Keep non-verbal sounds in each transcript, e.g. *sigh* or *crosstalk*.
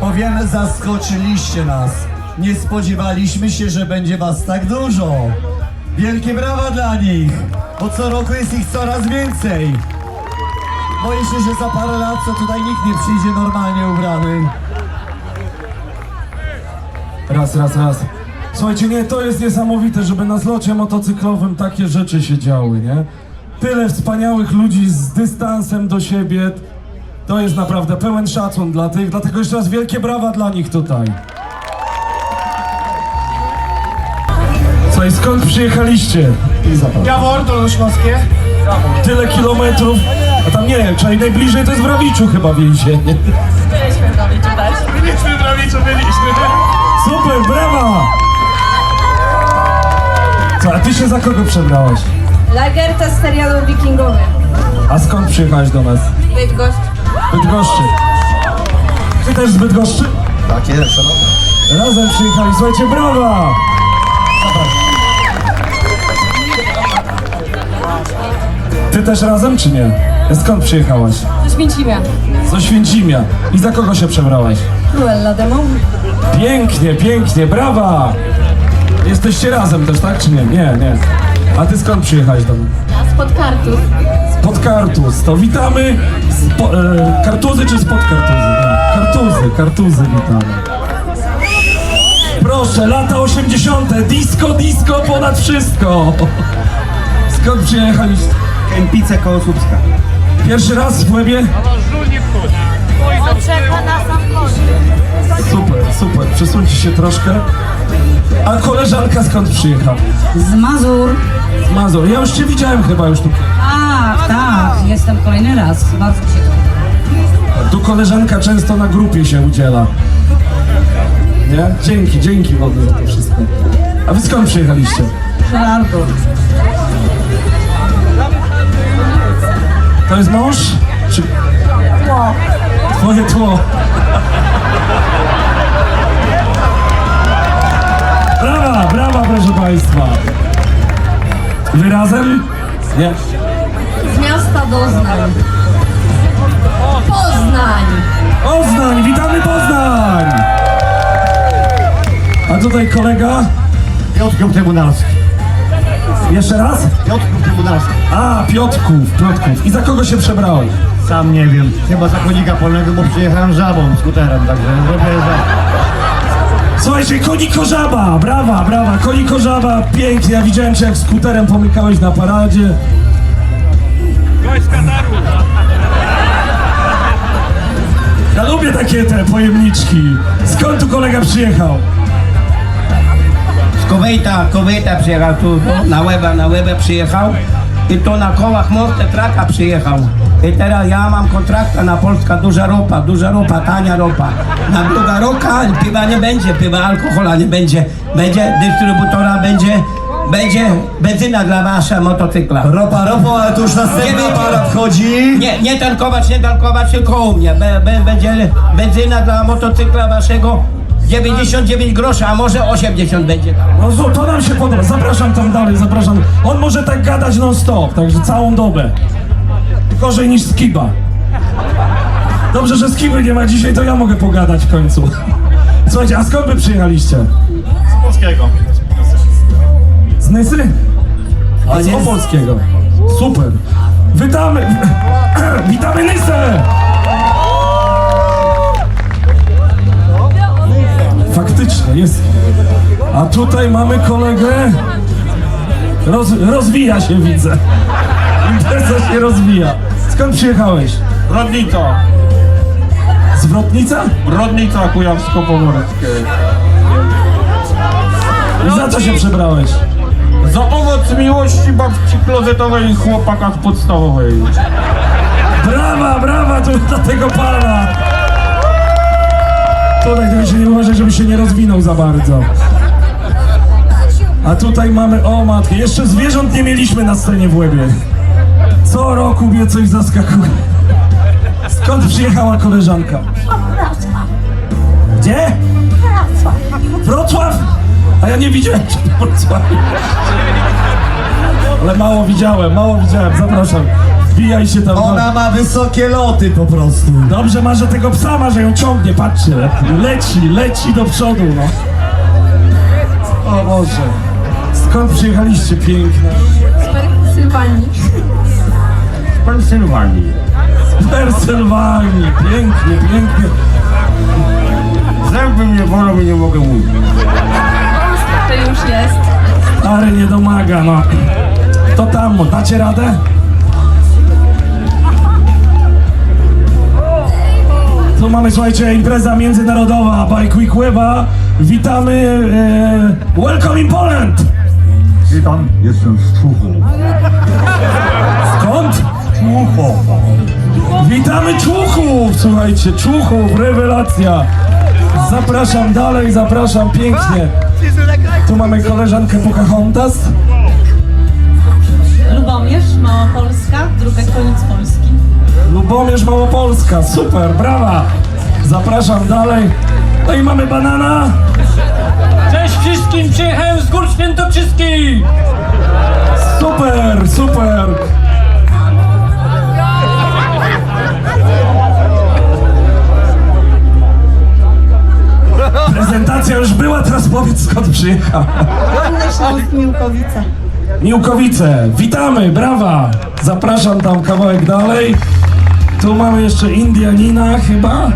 Powiem, zaskoczyliście nas. Nie spodziewaliśmy się, że będzie was tak dużo. Wielkie brawa dla nich, bo co roku jest ich coraz więcej. Boję się, że za parę lat to tutaj nikt nie przyjdzie normalnie ubrany. Raz, raz, raz. Słuchajcie, nie, to jest niesamowite, żeby na zlocie motocyklowym takie rzeczy się działy, nie? Tyle wspaniałych ludzi z dystansem do siebie. To jest naprawdę pełen szacun dla tych, dlatego jeszcze raz wielkie brawa dla nich tutaj. Słuchaj, skąd przyjechaliście? I. Jawor, Dolnośląskie. Tyle kilometrów, a tam nie wiem, czyli najbliżej to jest w Rawiczu chyba więzienie. Byliśmy w Rawiczu, byliśmy. Super, brawa! Co, a ty się za kogo przebrałeś? Lagerta z serialu Wikingowy. A skąd przyjechałeś do nas? Bydgoszcz. Bydgoszczy. Ty też z Bydgoszczy? Tak jest, szanowny. Razem przyjechali, słuchajcie, brawa! Ty też razem, czy nie? Skąd przyjechałaś? Z Święcimia. Z Oświęcimia. I za kogo się przebrałaś? Cruella de Mont. Pięknie, pięknie, brawa! Jesteście razem też, tak, czy nie? Nie, nie. A ty skąd przyjechałeś do mnie? Spod kartów. Spod Kartuz, to witamy. Spo, e, kartuzy czy spod Kartuzy? Nie. Kartuzy, Kartuzy witamy. Proszę, lata 80. Disco, disco ponad wszystko. Skąd przyjechaliście? Kępice koło Słupska. Pierwszy raz w Łebie? Czeka na sam koniec. Super, super. Przesuńcie się troszkę. A koleżanka skąd przyjechała? Z Mazur. Z Mazur. Ja już cię widziałem chyba już tu. Tak, tak, jestem kolejny raz. Bardzo się to. Tu koleżanka często na grupie się udziela. Nie? Dzięki, dzięki w ogóle za to wszystko. A wy skąd przyjechaliście? Żartu. To jest mąż? Czy... Tło. Twoje tło. Brawa, brawa proszę Państwa. Wy razem? Nie. Z miasta Doznań. Poznań. Poznań, witamy Poznań! A tutaj kolega? Piotr Trybunalski. Jeszcze raz? Piotr Trybunalski. A, Piotrków, Piotrków. I za kogo się przebrałeś? Sam nie wiem. Chyba zakonnika polnego, bo przyjechałem żabą, skuterem, także robię żabę. Słuchajcie, Koniko Żaba, brawa, brawa, Koniko Żaba, pięknie, ja widziałem cię jak skuterem pomykałeś na paradzie. Ja lubię takie te pojemniczki. Skąd tu kolega przyjechał? Z Kowejta, Kowejta przyjechał tu, tu na Łebę, na Łebę przyjechał i to na kołach Monte Traka przyjechał. I teraz ja mam kontrakta na Polska, duża ropa, duża ropa, tania ropa. Na druga roka piwa nie będzie, piwa alkohola nie będzie. Będzie dystrybutora, będzie, będzie benzyna dla wasza motocykla. Ropa, ropa, ale to już następny aparat wchodzi. Nie, nie tankować, nie tankować, tylko u mnie. Be, be, będzie benzyna dla motocykla waszego 99 groszy, a może 80 będzie tam. No zo- to nam się podoba, zapraszam tam dalej, zapraszam. On może tak gadać non stop, także całą dobę. Gorzej niż Skiba. Dobrze, że Skiby nie ma dzisiaj, to ja mogę pogadać w końcu. Słuchajcie, a skąd wy przyjechaliście? Z Polskiego. Z Nysy? Z Opolskiego. Super. Witamy! *clears throat* Witamy Nysę! Jest. A tutaj mamy kolegę. Roz, rozwija się, widzę. Impreza się rozwija. Skąd przyjechałeś? Rodnica. Zwrotnica? Rodnica Kujawsko-Pomorskie. I za co się przebrałeś? Za owoc miłości babci klozetowej i chłopaka z podstawowej. Brawa, brawa tu dla tego pana! Się nie uważaj, żeby się nie rozwinął za bardzo. A tutaj mamy, o matkę, jeszcze zwierząt nie mieliśmy na scenie w Łebie. Co roku mnie coś zaskakuje. Skąd przyjechała koleżanka? Gdzie? Wrocław? A ja nie widziałem cię w Wrocławiu. Ale mało widziałem, mało widziałem, zapraszam. Wbijaj się tam. Ona ma wysokie loty po prostu. Dobrze ma, że tego psa ma, że ją ciągnie, patrzcie. Leci, leci do przodu, no. O Boże. Skąd przyjechaliście piękne? Z Sylwanii. W Pensylwanii. Z Pensylwanii. Pięknie, pięknie. Zęby mnie bolą i nie mogę mówić. To już jest. Stary nie domaga, no. To tam, dacie radę? Tu mamy, słuchajcie, impreza międzynarodowa by Quick Weba. Witamy, e, welcome in Poland! Witam, jestem z Czuchu. Skąd? Człuchów. Witamy Człuchów, słuchajcie, Człuchów, rewelacja. Zapraszam dalej, zapraszam pięknie. Tu mamy koleżankę Pocahontas. Lubomierz, Małopolska, druga koniec Polski. Lubomierz Małopolska, super, brawa! Zapraszam dalej. No i mamy banana. Cześć wszystkim, przyjechałem z Gór Świętokrzyskich! Super, super. Prezentacja już była, teraz powiedz skąd przyjechał. Śląsk Miłkowice. Miłkowice, witamy, brawa! Zapraszam tam kawałek dalej. Tu mamy jeszcze Indianina chyba.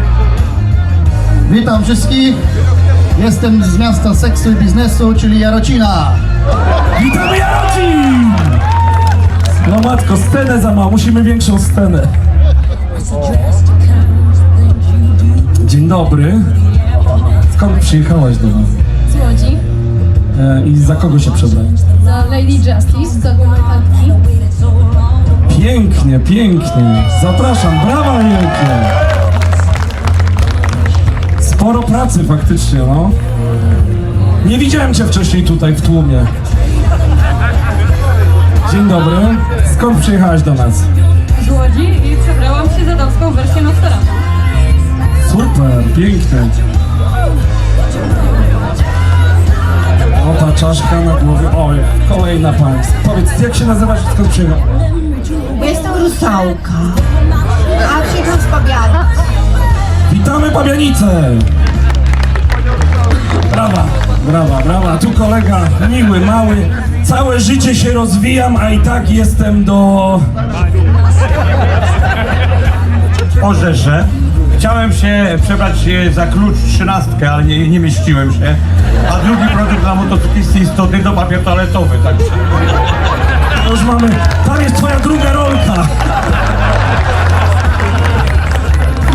Witam wszystkich. Jestem z miasta seksu i biznesu, czyli Jarocina. Witamy Jarocin! No matko, scenę za mało, musimy większą scenę. Dzień dobry. Skąd przyjechałaś do nas? Z Łodzi. E, I za kogo się przebrałeś? Za Lady Justice, za dokumentalki. Pięknie, pięknie. Zapraszam, brawa wielkie. Sporo pracy faktycznie, no. Nie widziałem cię wcześniej tutaj w tłumie. Dzień dobry. Skąd przyjechałaś do nas? Z Łodzi i przebrałam się za damską wersję Nosferatu. Super, pięknie. O, ta czaszka na głowie. O, kolejna pani. Powiedz, jak się nazywasz, skąd przyjechał? Bo jestem rusałka. A przyjechałam z Pabiana. Witamy Pabianice! Brawa, brawa, brawa. Tu kolega miły, mały. Całe życie się rozwijam, a i tak jestem do... Orzesze. Chciałem się przebrać za klucz trzynastkę, ale nie, nie mieściłem się. A drugi produkt dla motocyklisty istotny to papier toaletowy, także... Już mamy... Tam jest twoja druga rolka.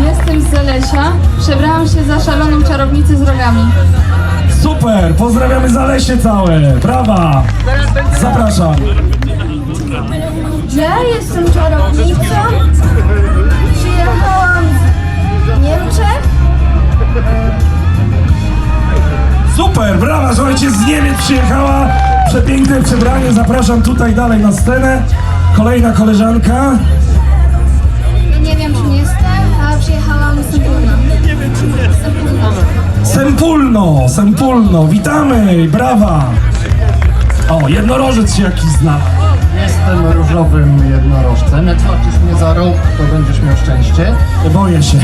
Jestem z Zalesia. Przebrałam się za szaloną czarownicę z rogami. Super, pozdrawiamy Zalesie całe. Brawa. Zapraszam. Ja jestem czarownicą. Przyjechałam Niemczech. Super, brawa, słuchajcie, z Niemiec przyjechała. Przepiękne przebranie, zapraszam tutaj dalej na scenę. Kolejna koleżanka. Nie wiem czym jestem, a przyjechałam z Sempulna. Sempulno, Sempulno, witamy, brawa. O, jednorożec się jakiś zna. Jestem różowym jednorożcem. Jak złapiesz mnie za róg, to będziesz miał szczęście. Boję się.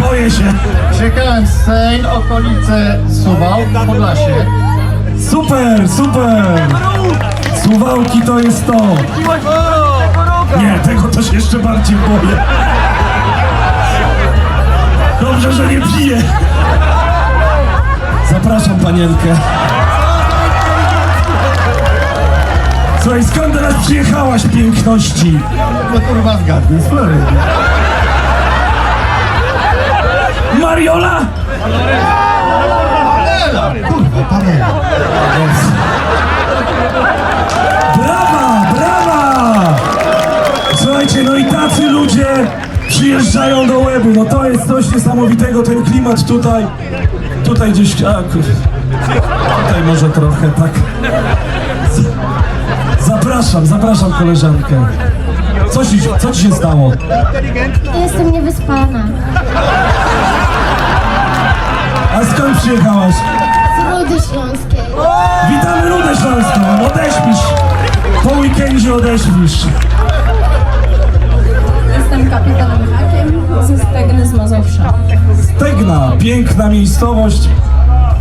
Boję się. Przyjechałem z Sejn, okolice Suwał, Podlasie. Super, super. Suwałki to jest to. Nie, tego się jeszcze bardziej boję. Dobrze, że nie piję. Zapraszam panienkę. Słuchaj, skąd teraz przyjechałaś piękności? No kurwa zgadnij, z Florydy. Mariola? Panela! Kurwa, panela. Brawa, brawa! Słuchajcie, no i tacy ludzie przyjeżdżają do łebu. No to jest coś niesamowitego, ten klimat tutaj. Tutaj gdzieś. A, kur... Tutaj może trochę tak. Zapraszam, zapraszam koleżankę. Co ci, co ci się stało? Jestem niewyspana. A skąd przyjechałaś? Z Rudy Śląskiej. Witamy Rudę Śląską, odeśpisz. Po weekendzie odeśpisz. Jestem kapitanem Hakiem ze Stegny z Mazowsza. Stegna, piękna miejscowość.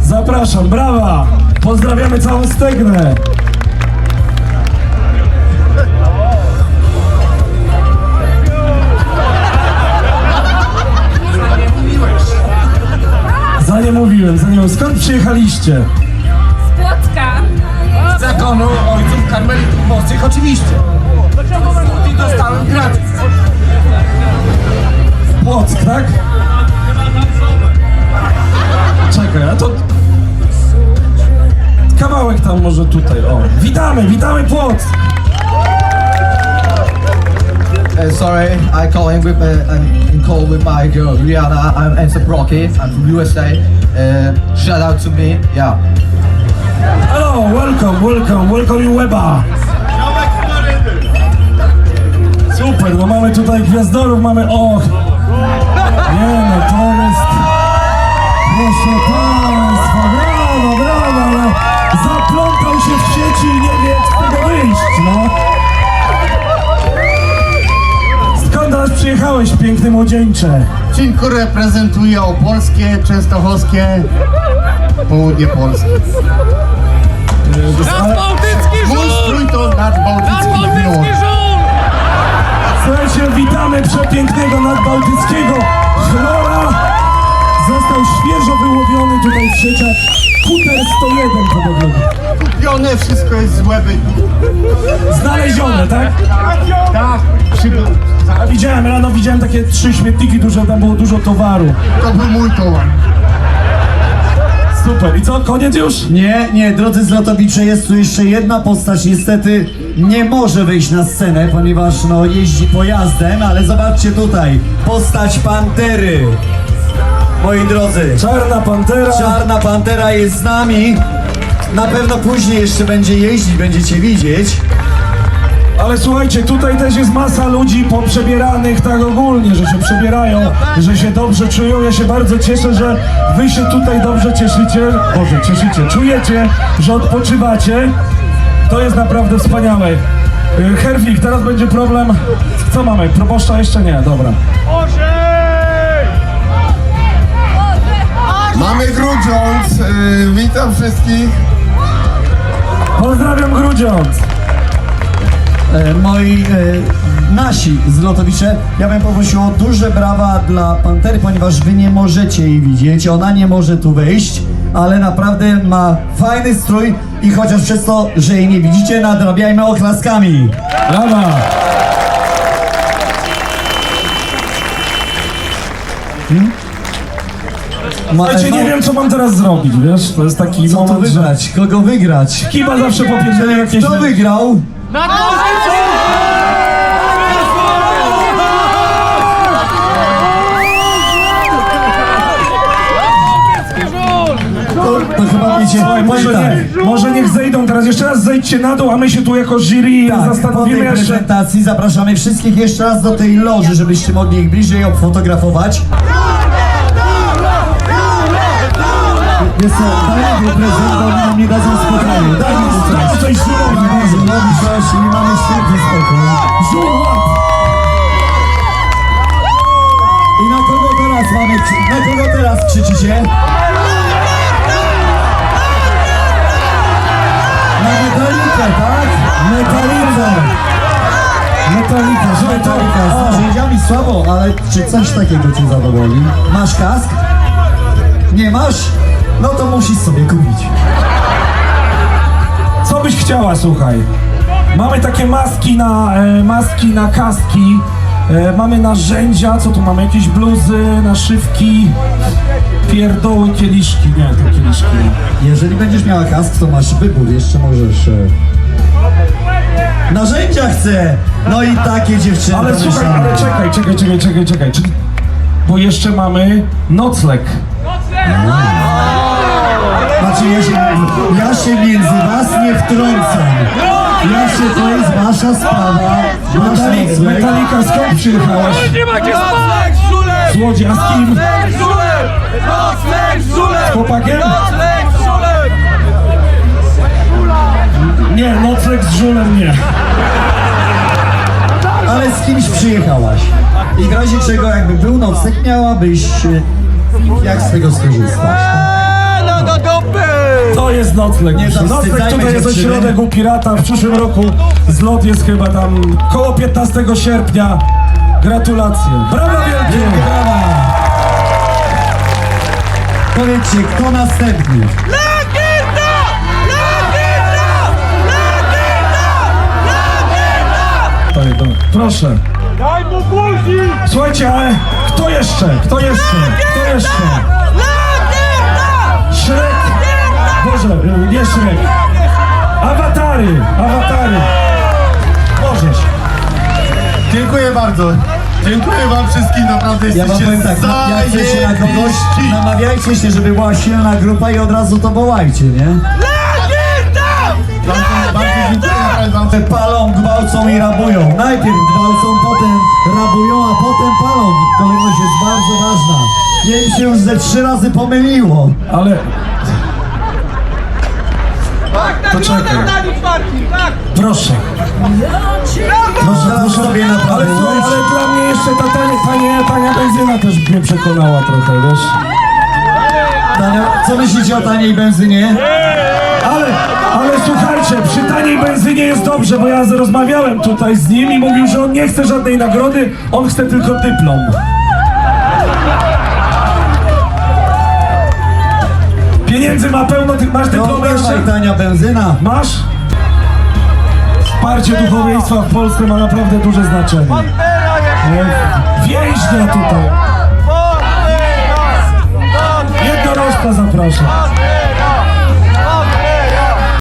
Zapraszam, brawa! Pozdrawiamy całą Stegnę. Nie mówiłem, za mówiłem. Skąd przyjechaliście? Płotka. Zakonu ojców karmelitów mocnych oczywiście. I dostałem gratis. Płock, tak? Czekaj, a to... Kawałek tam może tutaj, o. Witamy, witamy Płock! Uh, sorry, I call in with uh, in call with my girl Rihanna. I'm Ansel Brocky. I'm from USA. Uh, shout out to me. Yeah. Hello, welcome, welcome, welcome you Weba! Super, no mamy tutaj gwiazdorów, mamy, och! Nie no, to jest... Proszę Państwa, brawo, brawo, ale zaplątał się w sieci i nie wie z tego wyjść, no! Skąd teraz przyjechałeś, piękny młodzieńcze? Cinku reprezentuje opolskie, częstochowskie, południe Polski. Ale, Mój strój to nadbałtycki gnój. Słuchajcie, witamy przepięknego nadbałtyckiego chlora. Został świeżo wyłowiony tutaj w sieciach. Kuter 101 podobno. Kupione wszystko jest złe bytu. Znalezione, tak? Tak, przybył. A widziałem, rano widziałem takie trzy śmietniki duże, tam było dużo towaru. To był mój towar. Super, i co, koniec już? Nie, nie, drodzy Zlotowicze, jest tu jeszcze jedna postać, niestety nie może wyjść na scenę, ponieważ no jeździ pojazdem, ale zobaczcie tutaj, postać Pantery. Moi drodzy, Czarna Pantera. Czarna Pantera jest z nami. Na pewno później jeszcze będzie jeździć, będziecie widzieć. Ale słuchajcie, tutaj też jest masa ludzi poprzebieranych tak ogólnie, że się przebierają, że się dobrze czują. Ja się bardzo cieszę, że wy się tutaj dobrze cieszycie. Boże, cieszycie, czujecie, że odpoczywacie. To jest naprawdę wspaniałe. Y, Herwik, teraz będzie problem. Co mamy? Proboszcza jeszcze nie, dobra. Mamy Grudziądz. Yy, witam wszystkich. Pozdrawiam Grudziądz. E, moi e, nasi Zlotowicze, ja bym poprosił o duże brawa dla Pantery, ponieważ wy nie możecie jej widzieć, ona nie może tu wejść, ale naprawdę ma fajny strój i chociaż przez to, że jej nie widzicie, nadrabiajmy oklaskami. Brawa. Ma, Słuchajcie, nie wiem co mam teraz zrobić, wiesz? To jest taki Co moment, że... wygrać? Kogo wygrać? Kiba zawsze popierdolę jakieś... Kto wygrał? Wiecie, Słuchaj, może, powiem tak. nie, może niech zejdą teraz, jeszcze raz zejdźcie na dół, a my się tu jako jury Tak, po tej zastanowimy jeszcze. prezentacji zapraszamy wszystkich jeszcze raz do tej loży, żebyście mogli ich bliżej obfotografować. Wiesz co, daj mi prezent, bo oni nam nie dadzą spokoju. Daj mi tu Daj coś. coś żurowi, Robi coś i mamy świetny spokój. łap. I na kogo teraz mamy, na kogo teraz krzyczycie? Na metalikę, tak? Metalikę. Metalika, to... Metalika, z narzędziami słabo, ale czy coś takiego cię zadowoli? Masz kask? Nie masz? No to musisz sobie kupić. co byś chciała, słuchaj? Mamy takie maski na, e, maski na kaski, e, mamy narzędzia, co tu mamy? Jakieś bluzy, naszywki, pierdoły, kieliszki. Nie, to kieliszki. Jeżeli będziesz miała kask, to masz wybór, jeszcze możesz... E... Narzędzia chcę! No i takie dziewczyny. Ale słuchaj, myślałem. ale czekaj, czekaj, czekaj, czekaj, czekaj. Czyli, bo jeszcze mamy nocleg. Znaczy ja się, ja się między was nie wtrącam. Ja się, to jest wasza sprawa. Wasz Metali, nocleg. Metalika, skąd przyjechałaś? Nie macie spać! Z Łodzi, a z kim? Z chłopakiem? Nie, nocleg z żulem nie. Ale z kimś przyjechałaś. I w razie czego jakby był nocleg, miałabyś e, jak z tego skorzystać. To jest nocleg. Nie nocleg tutaj jest ośrodek u Pirata. W przyszłym roku zlot jest chyba tam koło 15 sierpnia. Gratulacje. Brawa wielkie! Brawa! Powiedzcie, kto następny? Tutaj, to- Proszę. Daj mu Słuchajcie, ale kto jeszcze? Kto jeszcze? Kto jeszcze? Szrek! Boże, nie Szrek. Awatary! Awatary! Możesz. Dziękuję bardzo. Dziękuję wam wszystkim, naprawdę Ja wam jesteście powiem tak, na- jak chcecie na kogoś, zajebiści. namawiajcie się, żeby była silna grupa i od razu to wołajcie, nie? Bardzo, bardzo dziękuję naprawdę wam. Palą, gwałcą i rabują. Najpierw gwałcą, potem rabują, a potem palą. Kolejność jest bardzo ważna. Jej się już ze trzy razy pomyliło. Ale... To czekaj. Proszę. Proszę, Zaraz proszę. sobie naprawdę Ale, słuchaj, ale dla mnie jeszcze ta tania, tania, tania benzyna też mnie przekonała trochę, wiesz? Tania, co myślicie o taniej benzynie? Ale, ale słuchajcie, przy taniej benzynie jest dobrze, bo ja rozmawiałem tutaj z nim i mówił, że on nie chce żadnej nagrody, on chce tylko dyplom. Pieniędzy ma pełno, ty masz No dyplom jeszcze? tania benzyna. Masz? Wsparcie duchowieństwa w Polsce ma naprawdę duże znaczenie. Nie? Więźnia tutaj. Jednorożca zapraszam.